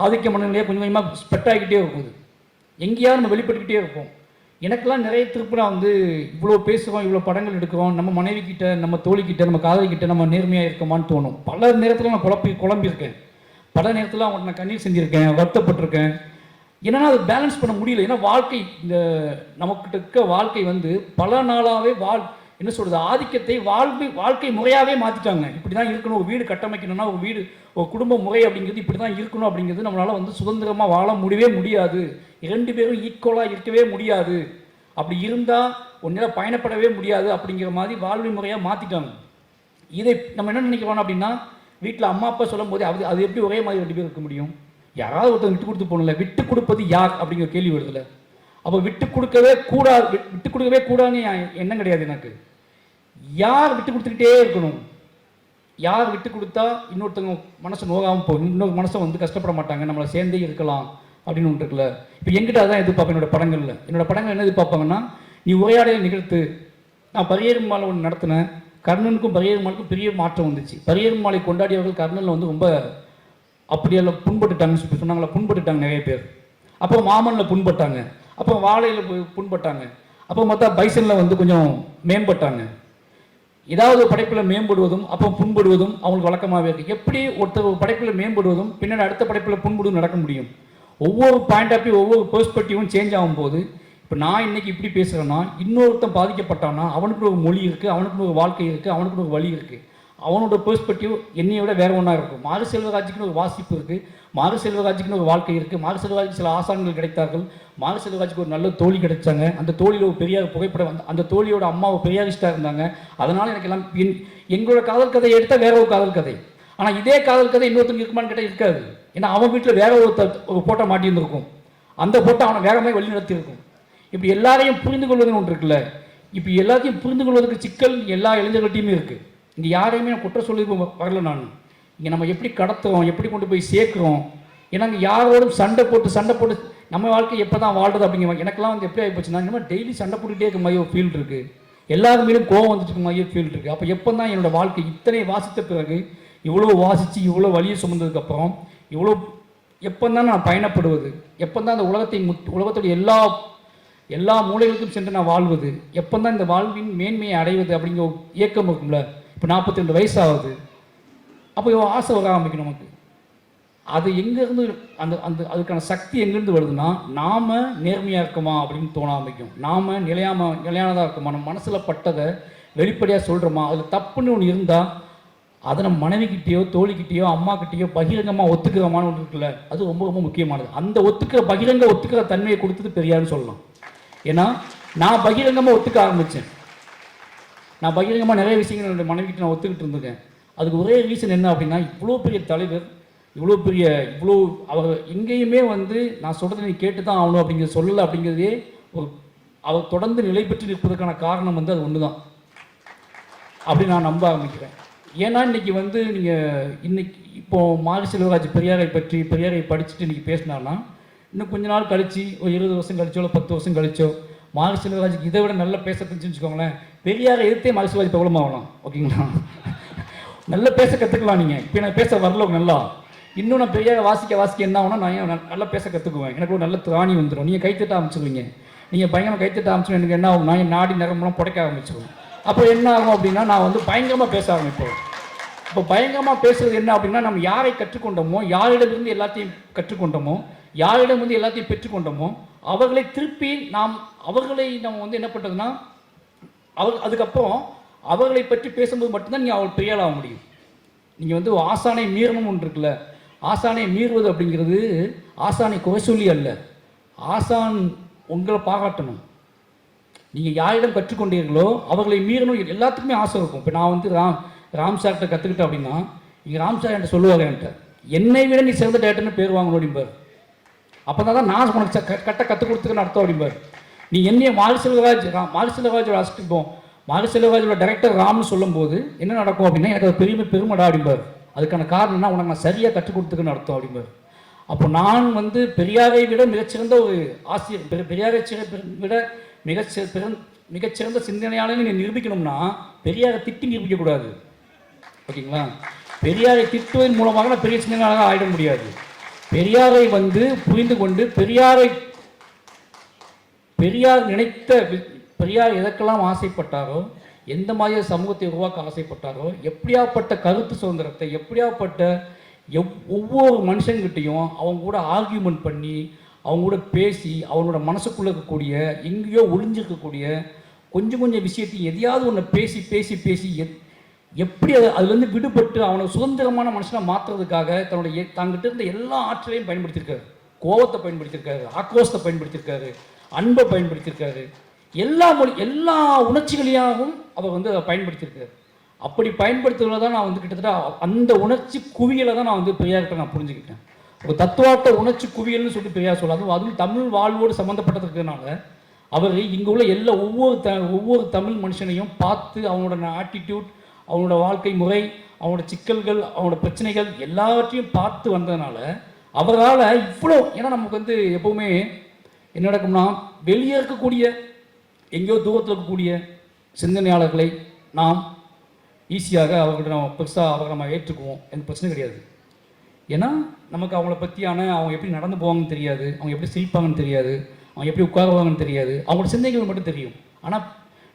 ஆதிக்க மனநிலையாக கொஞ்சம் கொஞ்சமாக ஸ்பெட் ஆகிக்கிட்டே இருக்குது. எங்கேயாவது நம்ம வெளிப்பட்டுக்கிட்டே இருப்போம். எனக்கெல்லாம் நிறைய திருப்பினா வந்து இவ்வளோ பேசுகிறோம் இவ்வளோ படங்கள் எடுக்கிறோம். நம்ம மனைவி கிட்ட நம்ம தோழிக்கிட்ட நம்ம காதலிக்கிட்ட நம்ம நேர்மையாக இருக்கோமான்னு தோணும். பல நேரத்தில் நான் குழப்பி குழம்பியிருக்கேன். பல நேரத்தில் அவங்கள்ட்ட நான் கண்ணீர் செஞ்சுருக்கேன் வருத்தப்பட்டிருக்கேன். என்னன்னா அது பேலன்ஸ் பண்ண முடியல. ஏன்னா வாழ்க்கை இந்த நமக்கிட்ட இருக்க வாழ்க்கை வந்து பல நாளாகவே வாழ் என்ன சொல்கிறது ஆதிக்கத்தை வாழ்வு வாழ்க்கை முறையாகவே மாற்றிட்டாங்க இப்படி தான் இருக்கணும். ஒரு வீடு கட்டமைக்கணும்னா ஒரு வீடு ஒரு குடும்ப முறை அப்படிங்கிறது இப்படி தான் இருக்கணும் அப்படிங்கிறது நம்மளால் வந்து சுதந்திரமாக வாழ முடியவே முடியாது. இரண்டு பேரும் ஈக்குவலாக இருக்கவே முடியாது. அப்படி இருந்தால் ஒன்றால் பயணப்படவே முடியாது அப்படிங்கிற மாதிரி வாழ்வை முறையாக மாற்றிட்டாங்க இதை நம்ம என்ன நினைக்கிறோம் அப்படின்னா வீட்டில் அம்மா அப்பா சொல்லும் போது அது அது எப்படி ஒரே மாதிரி ரெண்டு பேர் இருக்க முடியும்? யாராவது ஒருத்தர் விட்டு கொடுத்து போகணும்ல விட்டு கொடுப்பது யார் அப்படிங்கிற கேள்வி வருதுல்ல அப்போ விட்டு கொடுக்கவே கூடாது விட்டு- கொடுக்கவே கூடாதுன்னு எண்ணம் கிடையாது எனக்கு. யார் விட்டு கொடுத்துக்கிட்டே இருக்கணும்? யார் விட்டு கொடுத்தா இன்னொருத்தவங்க மனசு நோகாமல் போகும்? இன்னொரு மனசை வந்து கஷ்டப்பட மாட்டாங்க நம்மளை சேர்ந்தே இருக்கலாம் அப்படின்னு ஒன்று இருக்குல்ல. இப்போ எங்கிட்ட அதான் எதிர்பார்ப்பேன் என்னோட படங்களில். என்னோட படங்கள் என்ன எதிர்பார்ப்பாங்கன்னா நீ உரையாடலை நிகழ்த்து. நான் பரியேறுமாலை ஒன்று நடத்தினேன். கர்ணனுக்கும் பரியேறுமாலுக்கும் பெரிய மாற்றம் வந்துச்சு. பரியேறுமாலை கொண்டாடியவர்கள் கர்ணனில் வந்து ரொம்ப அப்படியெல்லாம் புண்பட்டுட்டாங்கன்னு சொல்லி சொன்னாங்களா புண்பட்டுட்டாங்க நிறைய பேர். அப்போ மாமனில் புண்பட்டாங்க. அப்போ வாழையில் பு- புண்பட்டாங்க. அப்போ மொத்தம் பைசனில் வந்து கொஞ்சம் மேம்பட்டாங்க. ஏதாவது ஒரு படைப்பில் மேம்படுவதும் அப்போ புண்படுவதும் அவங்களுக்கு வழக்கமாகவே இருக்குது எப்படி ஒருத்தர் படைப்பில் மேம்படுவதும் பின்னாடி அடுத்த படைப்பில் புண்படுவதும் நடக்க முடியும்? ஒவ்வொரு பாயிண்ட் ஆஃப் வியூ ஒவ்வொரு பெர்ஸ்பெக்டிவும் சேஞ்ச் ஆகும்போது இப்போ நான் இன்னைக்கு இப்படி பேசுகிறேன்னா இன்னொருத்தன் பாதிக்கப்பட்டான்னா அவனுக்கு ஒரு மொழி இருக்குது அவனுக்கு ஒரு வாழ்க்கை இருக்குது அவனுக்கு ஒரு வழி இருக்குது அவனோட பெர்ஸ்பெக்டிவ் என்னைய விட வேற ஒன்றா இருக்கும். மாறு செல்வராஜுக்குன்னு ஒரு வாசிப்பு இருக்குது மாறு செல்வராஜுக்குன்னு ஒரு வாழ்க்கை இருக்குது மாறு செல்வராஜுக்கு சில ஆசான்கள் கிடைத்தார்கள். மாறு செல்வராஜுக்கு ஒரு நல்ல தோழி கிடைச்சாங்க. அந்த தோழியில் ஒரு பெரியார் புகைப்படம் வந்து அந்த தோழியோட அம்மா ஒரு பெரியாரிஸ்டாக இருந்தாங்க. அதனால் எனக்கு எல்லாம் என்- எங்களோட காதல் கதையை எடுத்தால் வேற ஒரு காதல் கதை. ஆனால் இதே காதல் கதை இன்னொருத்தங்க இருக்குமான்னு கேட்டால் இருக்காது. ஏன்னா அவன் வீட்டில் வேற ஒரு ஒரு போட்டோ மாட்டியிருந்திருக்கும். அந்த போட்டோ அவனை வேகமாக வழிநடத்தியிருக்கும். வழி நடத்தியிருக்கும் இப்படி எல்லாரையும் புரிந்து கொள்வதுன்னு ஒன்று இருக்குல்ல. இப்போ எல்லாத்தையும் புரிந்து கொள்வதற்கு சிக்கல் எல்லா இளைஞர்கள்ட்டையுமே இருக்குது இங்கே யாரையுமே நான் குற்றம் சொல்லி வரல நான். இங்கே நம்ம எப்படி கடத்துறோம் எப்படி கொண்டு போய் சேர்க்குறோம்? ஏன்னா இங்கே யாரோடும் சண்டை போட்டு சண்டை போட்டு நம்ம வாழ்க்கை எப்போ தான் வாழ்றது அப்படிங்கிற எனக்கெல்லாம் வந்து எப்படி ஆகிப்போச்சுன்னா இந்த டெய்லி சண்டை போட்டுகிட்டே இருக்க மாதிரி ஒரு ஃபீல் இருக்குது எல்லாரு மேலும் கோவம் வந்துட்டு இருக்க மாதிரி ஃபீல் இருக்குது அப்போ எப்போ தான் என்னோட வாழ்க்கை இத்தனை வாசித்த பிறகு இவ்வளோ வாசித்து இவ்வளோ வழியை சுமந்ததுக்கப்புறம் இவ்வளோ எப்போ தான் நான் பயணப்படுவது? எப்போ தான் அந்த உலகத்தை முத் உலகத்துடைய எல்லா எல்லா மூலைகளுக்கும் சென்று நான் வாழ்வது? எப்போ தான் இந்த வாழ்வின் மேன்மையை அடைவது அப்படிங்கிற ஒரு இயக்கம் இருக்கும்ல? இப்போ நாற்பத்தி ரெண்டு வயசு ஆகுது அப்போ இவன் ஆசை வர ஆரம்பிக்கும் நமக்கு. அது எங்கேருந்து அந்த அந்த அதுக்கான சக்தி எங்கேருந்து வருதுன்னா நாம் நேர்மையாக இருக்குமா அப்படின்னு தோண ஆரம்பிக்கும். நாம் நிலையாம நிலையானதாக இருக்குமா? நம்ம மனசில் பட்டதை வெளிப்படையாக சொல்கிறோமா அதில் தப்புன்னு ஒன்று இருந்தால் அதை நம்ம மனைவிக்கிட்டேயோ தோழிக்கிட்டேயோ அம்மாக்கிட்டேயோ பகிரங்கமாக ஒத்துக்கிறமான ஒன்று இருக்குல்ல? அது ரொம்ப ரொம்ப முக்கியமானது. அந்த ஒத்துக்கிற பகிரங்க ஒத்துக்கிற தன்மையை கொடுத்தது பெரியார்னு சொல்லலாம். ஏன்னா நான் பகிரங்கமாக ஒத்துக்க ஆரம்பித்தேன் நான் பகிரங்கமாக நிறைய விஷயங்கள் என்னுடைய மனைவிக்கிட்ட நான் ஒத்துக்கிட்டு இருந்திருக்கேன். அதுக்கு ஒரே ரீசன் என்ன அப்படின்னா இவ்வளோ பெரிய தலைவர் இவ்வளோ பெரிய இவ்வளோ அவர் எங்கேயுமே வந்து நான் சொல்கிறத நீ கேட்டு தான் ஆகணும் அப்படிங்கிறது சொல்லலை அப்படிங்கிறதே ஒரு அவர் தொடர்ந்து நிலை பெற்று நிற்பதற்கான காரணம் வந்து அது ஒன்று தான் அப்படி நான் நம்ப ஆரம்பிக்கிறேன். ஏன்னா இன்னைக்கு வந்து நீங்கள் இன்னைக்கு இப்போ மாரி செல்வராஜ் பெரியாரை பற்றி பெரியாரை படிச்சுட்டு இன்றைக்கி பேசினார்னா இன்னும் கொஞ்ச நாள் கழித்து ஒரு இருபது வருஷம் கழிச்சோ இல்லை பத்து வருஷம் கழிச்சோ மார்க் செல்வராஜுக்கு இதை விட நல்ல பேச தெரிஞ்சுன்னு வச்சுக்கோங்களேன் பெரியாரை எதிர்த்தே மார்க் செல்வராஜ் பிரபலம் ஓகேங்களா? நல்லா பேச கற்றுக்கலாம் நீங்கள் இப்போ நான் பேச வரல நல்லா. இன்னும் நான் பெரியாரை வாசிக்க வாசிக்க என்ன ஆகும்னா நான் ஏன் நல்லா பேச கற்றுக்குவேன் எனக்கு ஒரு நல்ல திராணி வந்துடும் நீங்கள் கைத்தட்ட ஆரம்பிச்சிருவீங்க. நீங்கள் பயங்கரமாக கைத்தட்ட ஆரம்பிச்சு எனக்கு என்ன ஆகும்? நான் நாடி நரம்பெல்லாம் புடைக்க ஆரம்பிச்சிருவேன் அப்போ என்ன ஆகும் அப்படின்னா நான் வந்து பயங்கரமாக பேச ஆரம்பிப்பேன். இப்போ பயங்கரமாக பேசுறது என்ன அப்படின்னா நம்ம யாரை கற்றுக்கொண்டோமோ யாரிடமிருந்து எல்லாத்தையும் கற்றுக்கொண்டோமோ யாரிடமிருந்து எல்லாத்தையும் பெற்றுக்கொண்டோமோ அவர்களை திருப்பி நாம் அவர்களை நம்ம வந்து என்ன பண்ணுறதுன்னா அவர் அதுக்கப்புறம் அவர்களை பற்றி பேசும்போது மட்டும்தான் நீங்கள் அவள் பெரியாள் ஆக முடியும். நீங்கள் வந்து ஆசானை மீறணும் ஒன்று இருக்குல்ல ஆசானை மீறுவது அப்படிங்கிறது ஆசானை குறை சொல்லி அல்ல. ஆசான் உங்களை பாராட்டணும். நீங்கள் யாரிடம் கற்றுக்கொண்டீர்களோ அவர்களை மீறணும் எல்லாத்துக்குமே ஆசை இருக்கும். இப்போ நான் வந்து ராம் ராம் சார்கிட்ட கற்றுக்கிட்டேன் அப்படின்னா இங்கே ராம் சார் என்கிட்ட சொல்லுவார் என்கிட்ட என்னை விட நீ சிறந்த டேட்டர்னு பேர் வாங்கணும் அப்படிம்பார். அப்போ தான் நான் உனக்கு க- கட்ட கற்றுக் கொடுத்துக்கன்னு அர்த்தம் அப்படிம்பார். நீ என்னைய மாரி ராம் மாரி செல்வராஜோட அசிஸ்டன்ட் டைரக்டர் ராம்னு சொல்லும்போது என்ன நடக்கும் அப்படின்னா எனக்கு அது பெருமை பெருமடா அப்படிம்பார். அதுக்கான காரணம்னா உனக்கு நான் சரியாக கற்றுக் கொடுத்துக்கன்னு அர்த்தம் அப்படிம்பார். அப்போ நான் வந்து பெரியாரை விட மிகச்சிறந்த ஒரு ஆசிரியர் பெரு- பெரியாரை விட மிகச்சி பிறந்- மிகச்சிறந்த சிந்தனையாளன்னு நீ நிரூபிக்கணும்னா பெரியாரை திட்டி நிரூபிக்கக்கூடாது. ஓகேங்களா? பெரியாரை திட்டுவதன் மூலமாக நான் பெரிய சிந்தனையாளராக ஆகிட முடியாது. பெரியாரை வந்து புரிந்து கொண்டு பெரியாரை பெரியார் நினைத்த பெரியார் எதற்கெல்லாம் ஆசைப்பட்டாரோ எந்த மாதிரி சமூகத்தை உருவாக்க ஆசைப்பட்டாரோ எப்படியாப்பட்ட கருத்து சுதந்திரத்தை எப்படியாப்பட்ட எவ் ஒவ்வொரு மனுஷங்கிட்டையும் அவங்க கூட ஆர்கியூமெண்ட் பண்ணி அவங்க கூட பேசி அவங்களோட மனசுக்குள்ளே இருக்கக்கூடிய எங்கேயோ ஒளிஞ்சிருக்கக்கூடிய கொஞ்சம் கொஞ்சம் விஷயத்தையும் எதையாவது ஒன்று பேசி பேசி பேசி எத் எப்படி அது அதுலேருந்து விடுபட்டு அவனை சுதந்திரமான மனுஷனாக மாற்றுறதுக்காக தன்னுடைய தங்கிட்ட இருந்த எல்லா ஆற்றலையும் பயன்படுத்தியிருக்காரு. கோவத்தை பயன்படுத்தியிருக்காரு ஆக்ரோஷத்தை பயன்படுத்தியிருக்காரு அன்பை பயன்படுத்தியிருக்காரு. எல்லா மொழி எல்லா உணர்ச்சிகளையாகவும் அவர் வந்து அதை பயன்படுத்தியிருக்காரு. அப்படி பயன்படுத்துறதுல தான் நான் வந்து கிட்டத்தட்ட அந்த உணர்ச்சி குவியலை தான் நான் வந்து பெரியார்கிட்ட நான் புரிஞ்சுக்கிட்டேன். ஒரு தத்துவார்த்த உணர்ச்சி குவியல்னு சொல்லிட்டு பெரியார் சொல்ல அதுவும் அதுவும் தமிழ் வாழ்வோடு சம்மந்தப்பட்டதுனால அவர் இங்கே உள்ள எல்லா ஒவ்வொரு த ஒவ்வொரு தமிழ் மனுஷனையும் பார்த்து அவனோட ஆட்டிடியூட் அவனோட வாழ்க்கை முறை அவனோட சிக்கல்கள் அவனோட பிரச்சனைகள் எல்லாவற்றையும் பார்த்து வந்ததுனால அவரால் இவ்வளோ ஏன்னா நமக்கு வந்து எப்போவுமே என்ன நடக்கும்னா வெளியே இருக்கக்கூடிய எங்கேயோ தூரத்தில் இருக்கக்கூடிய சிந்தனையாளர்களை நாம் ஈஸியாக அவர்கிட்ட நம்ம பெருசாக அவரை நம்ம ஏற்றுக்குவோம். எந்த பிரச்சனை கிடையாது. ஏன்னா நமக்கு அவங்கள பற்றியான அவங்க எப்படி நடந்து போவாங்கன்னு தெரியாது. அவங்க எப்படி சிரிப்பாங்கன்னு தெரியாது. அவங்க எப்படி உட்காருவாங்கன்னு தெரியாது. அவங்களோட சிந்தனைகள் மட்டும் தெரியும். ஆனால்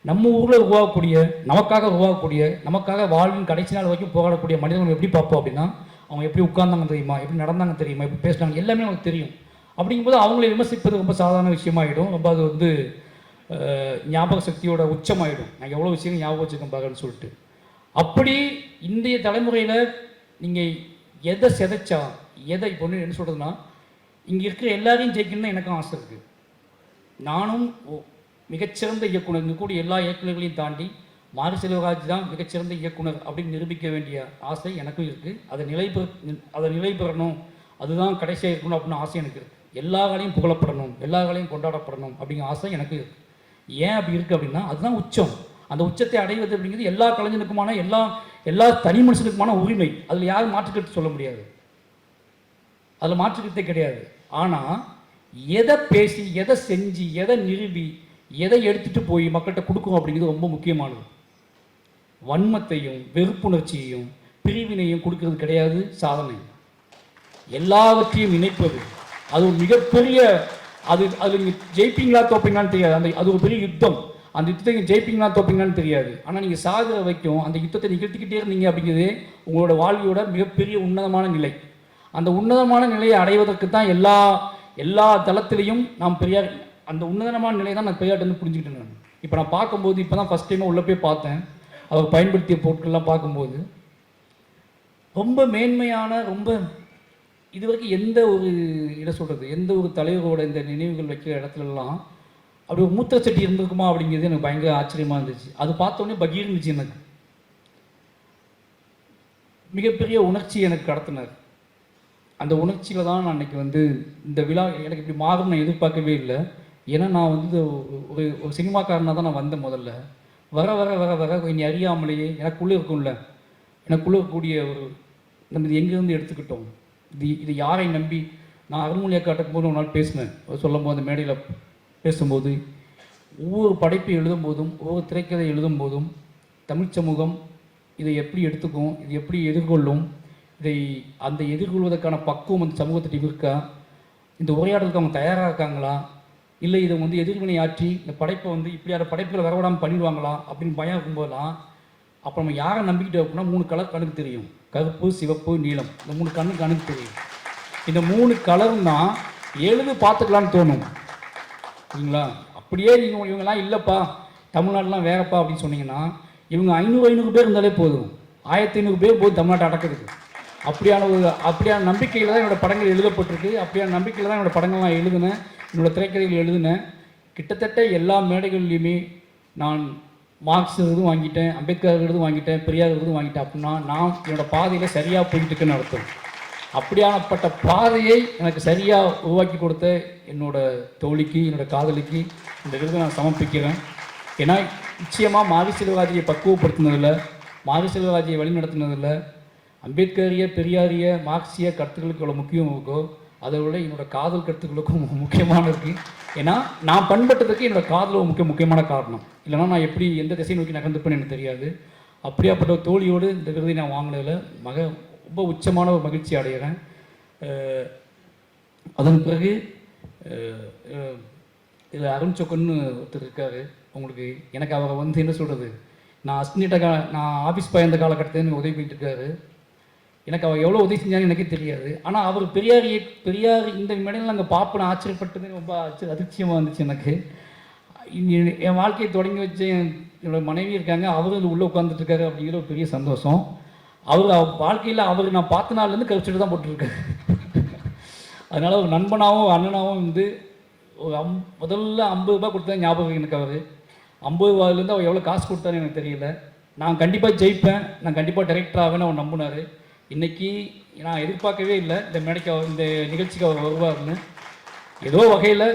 நம்ம ஊரில் உருவாகக்கூடிய நமக்காக உருவாகக்கூடிய நமக்காக வாழ்வின் கடைசி நாள் வரைக்கும் போராடக்கூடிய மனிதர்கள் எப்படி பார்ப்போம் அப்படின்னா அவங்க எப்படி உட்கார்ந்தாங்க தெரியுமா எப்படி நடந்தாங்க தெரியுமா எப்படி பேசுனாங்க எல்லாமே நமக்கு தெரியும். அப்படிங்கும்போது அவங்களை விமர்சிப்பது ரொம்ப சாதாரண விஷயமாயிடும். ரொம்ப அது வந்து ஞாபக சக்தியோட உச்சமாயிடும். நான் எவ்வளோ விஷயம் ஞாபகம் வச்சுருக்கேன் பாருன்னு சொல்லிட்டு. அப்படி இன்றைய தலைமுறையில் நீங்கள் எதை சிதைச்சா எதை இப்போ என்ன சொல்கிறதுனா இங்கே இருக்கிற எல்லாரையும் ஜெயிக்கணும்னு எனக்கும் ஆசை இருக்குது நானும் மிகச்சிறந்த இயக்குனர் இங்கே கூடிய எல்லா இயக்குநர்களையும் தாண்டி மாரி செல்வராஜ் தான் மிகச்சிறந்த இயக்குனர் அப்படின்னு நிரூபிக்க வேண்டிய ஆசை எனக்கும் இருக்குது அதை நிலை பெற அதை நிலை பெறணும். அதுதான் கடைசியாக இருக்கணும் அப்படின்னு ஆசை எனக்கு இருக்குது எல்லா வேலையும் புகழப்படணும் எல்லா வேலையும் கொண்டாடப்படணும் அப்படிங்கிற ஆசை எனக்கு இருக்குது ஏன் அப்படி இருக்குது அப்படின்னா அதுதான் உச்சம். அந்த உச்சத்தை அடைவது அப்படிங்கிறது எல்லா கலைஞனுக்குமான எல்லா எல்லா தனி மனுஷனுக்குமான உரிமை. அதில் யாரும் மாற்றுக்கருத்து சொல்ல முடியாது. அதில் மாற்றுக்கருத்தே கிடையாது. ஆனால் எதை பேசி எதை செஞ்சு எதை நிறுவி எதை எடுத்துகிட்டு போய் மக்கள்கிட்ட கொடுக்கும் அப்படிங்கிறது ரொம்ப முக்கியமானது. வன்மத்தையும் வெறுப்புணர்ச்சியையும் பிரிவினையும் கொடுக்கறது கிடையாது சாதனை. எல்லாவற்றையும் இணைப்பது. அது ஒரு மிகப்பெரிய அது அது நீங்கள் ஜெயிப்பீங்களா தோப்பீங்களான்னு தெரியாது. அந்த அது ஒரு பெரிய யுத்தம். அந்த யுத்தத்தை நீங்கள் ஜெயிப்பீங்களா தோப்பீங்களான்னு தெரியாது. ஆனால் நீங்கள் சாகிற வைக்கும் அந்த யுத்தத்தை நிகழ்த்திக்கிட்டே இருந்தீங்க அப்படிங்கிறதே உங்களோட வாழ்வியோட மிகப்பெரிய உன்னதமான நிலை. அந்த உன்னதமான நிலையை அடைவதற்கு தான் எல்லா எல்லா தளத்திலையும் நாம் பெரியார் அந்த உன்னதனமான நிலையை தான் நான் பெரியார்ட்ட வந்து புரிஞ்சுக்கிட்டேன் இப்போ நான் பார்க்கும்போது இப்போ தான் ஃபஸ்ட் டைமாக உள்ளே போய் பார்த்தேன். அவர் பயன்படுத்திய பொருட்கள்லாம் பார்க்கும்போது ரொம்ப மேன்மையான ரொம்ப இது வரைக்கும் எந்த ஒரு இடம் சொல்கிறது எந்த ஒரு தலைவரோட இந்த நினைவுகள் வைக்கிற இடத்துலலாம் அப்படி ஒரு மூத்த சட்டி இருந்திருக்குமா அப்படிங்கிறது எனக்கு பயங்கர ஆச்சரியமாக இருந்துச்சு. அது பார்த்தோன்னே பகீர் இருந்துச்சு எனக்கு. மிகப்பெரிய உணர்ச்சி எனக்கு கடத்தினார். அந்த உணர்ச்சியில் தான் நான் அன்னைக்கு வந்து இந்த விழா எனக்கு இப்படி மாறும் நான் எதிர்பார்க்கவே இல்லை. ஏன்னா நான் வந்து ஒரு- ஒரு சினிமாக்காரனாக தான் நான் வந்தேன் முதல்ல. வர வர வர வர இனி அறியாமலேயே எனக்குள்ளே இருக்கும்ல. எனக்குள்ளே இருக்கக்கூடிய ஒரு நம்ம இது எங்கேருந்து எடுத்துக்கிட்டோம்? இது இது யாரை நம்பி நான் அருள்மொழியை காட்டும் போது ஒரு நாள் பேசினேன். சொல்லும் போது அந்த மேடையில் பேசும்போது ஒவ்வொரு படைப்பை எழுதும்போதும் ஒவ்வொரு திரைக்கதை எழுதும்போதும் தமிழ் சமூகம் இதை எப்படி எடுத்துக்கும் இது எப்படி எதிர்கொள்ளும் இதை அந்த எதிர்கொள்வதற்கான பக்குவம் அந்த சமூகத்திட்ட இருக்கா? இந்த உரையாடலுக்கு அவங்க தயாராக இருக்காங்களா? இல்லை இதை வந்து எதிர்வினை ஆற்றி இந்த படைப்பை வந்து இப்படியான படைப்புகளை வரவிடாமல் பண்ணிடுவாங்களா அப்படின்னு பயம் இருக்கும்போதெல்லாம் அப்போ நம்ம யாரை நம்பிக்கிட்டு அப்படின்னா மூணு கலர் கண்ணுக்கு தெரியும். கருப்பு சிவப்பு நீலம். இந்த மூணு கண்ணு கண்ணுக்கு தெரியும். இந்த மூணு கலரும் தான் எழுது பார்த்துக்கலான்னு தோணும். சரிங்களா அப்படியே நீங்கள் இவங்கெல்லாம் இல்லைப்பா தமிழ்நாடுலாம் வேறப்பா அப்படின்னு சொன்னீங்கன்னா இவங்க ஐநூறு ஐநூறு பேர் இருந்தாலே போதும். ஆயிரத்தி ஐநூறு பேர் போதும் தமிழ்நாட்டை அடக்கிறதுக்கு. அப்படியான ஒரு அப்படியான நம்பிக்கையில் தான் என்னோட படங்கள் எழுதப்பட்டிருக்கு. அப்படியான நம்பிக்கையில் தான் என்னோட படங்கள் நான் எழுதினேன். என்னோட திரைக்கதைகள் எழுதினேன். கிட்டத்தட்ட எல்லா மேடைகள்லையுமே நான் மார்க்ஸ் இதுவும் வாங்கிட்டேன் அம்பேத்கர் விருதும் வாங்கிட்டேன் பெரியார் விருதும் வாங்கிட்டேன் அப்படின்னா நான் என்னோடய பாதையில் சரியாக போயிட்டு இருக்குன்னு அர்த்தம். அப்படியானப்பட்ட பாதையை எனக்கு சரியாக உருவாக்கி கொடுத்த என்னோட தோழிக்கு என்னோட காதலிக்கு இந்த விருதை நான் சமர்ப்பிக்கிறேன். ஏன்னா நிச்சயமாக மாரி செல்வராஜியை பக்குவப்படுத்தினதில்ல மாரி செல்வராஜியை வழிநடத்தினதில்ல அம்பேத்கரிய பெரியாரிய மார்க்சிய கருத்துக்களுக்கு எவ்வளோ முக்கியம் இருக்கோ அதை விட என்னோட காதல் கருத்துக்களுக்கும் முக்கியமான இருக்குது ஏன்னா நான் பண்பட்டதுக்கு என்னோட காதல் ஒரு முக்கிய முக்கியமான காரணம். இல்லைன்னா நான் எப்படி எந்த திசை நோக்கி நகர்ந்துப்பேன்னு எனக்கு தெரியாது. அப்படியாப்பட்ட தோழியோடு இந்த விருதை நான் வாங்கினதில் மக ரொம்ப உச்சமான ஒரு மகிழ்ச்சி அடைகிறேன். அதன் பிறகு இதில் அருண் சொக்கன்னு ஒருத்தர் இருக்கார். உங்களுக்கு எனக்கு அவரை வந்து என்ன சொல்கிறது நான் அஸ்னிட்ட கா நான் ஆஃபீஸ் பயந்த காலகட்டத்தில் உதவி பண்ணிட்டு இருக்காரு. எனக்கு அவர் எவ்வளோ உதவி செஞ்சாங்கன்னு எனக்கே தெரியாது. ஆனால் அவர் பெரியார் பெரியார் இந்த மேடையில் நாங்கள் பார்ப்பேன் ஆச்சரியப்பட்டது ரொம்ப அச்சு அதிர்ச்சியமாக இருந்துச்சு எனக்கு. என் வாழ்க்கையை தொடங்கி வச்ச என்னோட மனைவி இருக்காங்க. அவரும் உள்ளே உட்காந்துட்டுருக்காரு அப்படிங்கிற ஒரு பெரிய சந்தோஷம். அவர் வாழ்க்கையில் அவர் நான் பார்த்த நாள்லேருந்து கழிச்சுட்டு தான் போட்டிருக்காரு. அதனால் ஒரு நண்பனாகவும் அண்ணனாகவும் வந்து ஒரு அம் முதல்ல ஐம்பது ரூபாய் கொடுத்தா ஞாபகம் எனக்கு அவர். ஐம்பது ரூபாயிலேருந்து அவர் எவ்வளோ காசு கொடுத்தாருன்னு எனக்கு தெரியல. நான் கண்டிப்பாக ஜெயிப்பேன். நான் கண்டிப்பாக டைரக்டர் ஆவேன்னு அவர் நம்பினார். இன்னைக்கு நான் எதிர்பார்க்கவே இல்லை. இந்த மேடைக்கு அவர் இந்த நிகழ்ச்சிக்கு அவர் வருவார்னு. ஏதோ வகையில்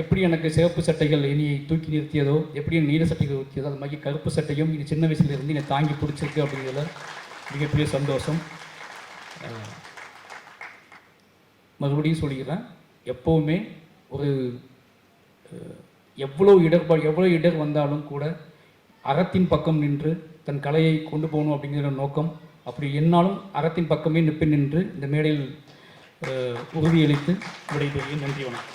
எப்படி எனக்கு சிவப்பு சட்டைகள் இனி தூக்கி நிறுத்தியதோ எப்படி நீல சட்டைகள் ஊற்றியதோ அது மாதிரி கருப்பு சட்டையும் இனி சின்ன வயசுலேருந்து என்னை தாங்கி பிடிச்சிருக்கு அப்படிங்கிறதுல மிகப்பெரிய சந்தோஷம். மறுபடியும் சொல்லிக்கிறேன் எப்போவுமே ஒரு எவ்வளோ இடர்பா எவ்வளோ இடர் வந்தாலும் கூட அறத்தின் பக்கம் நின்று தன் கலையை கொண்டு போகணும் அப்படிங்கிற நோக்கம் அப்படி என்னாலும் அறத்தின் பக்கமே நிற்பின் நின்று இந்த மேடையில் உறுதியளித்து விடைபெறுகிறேன். நன்றி வணக்கம்.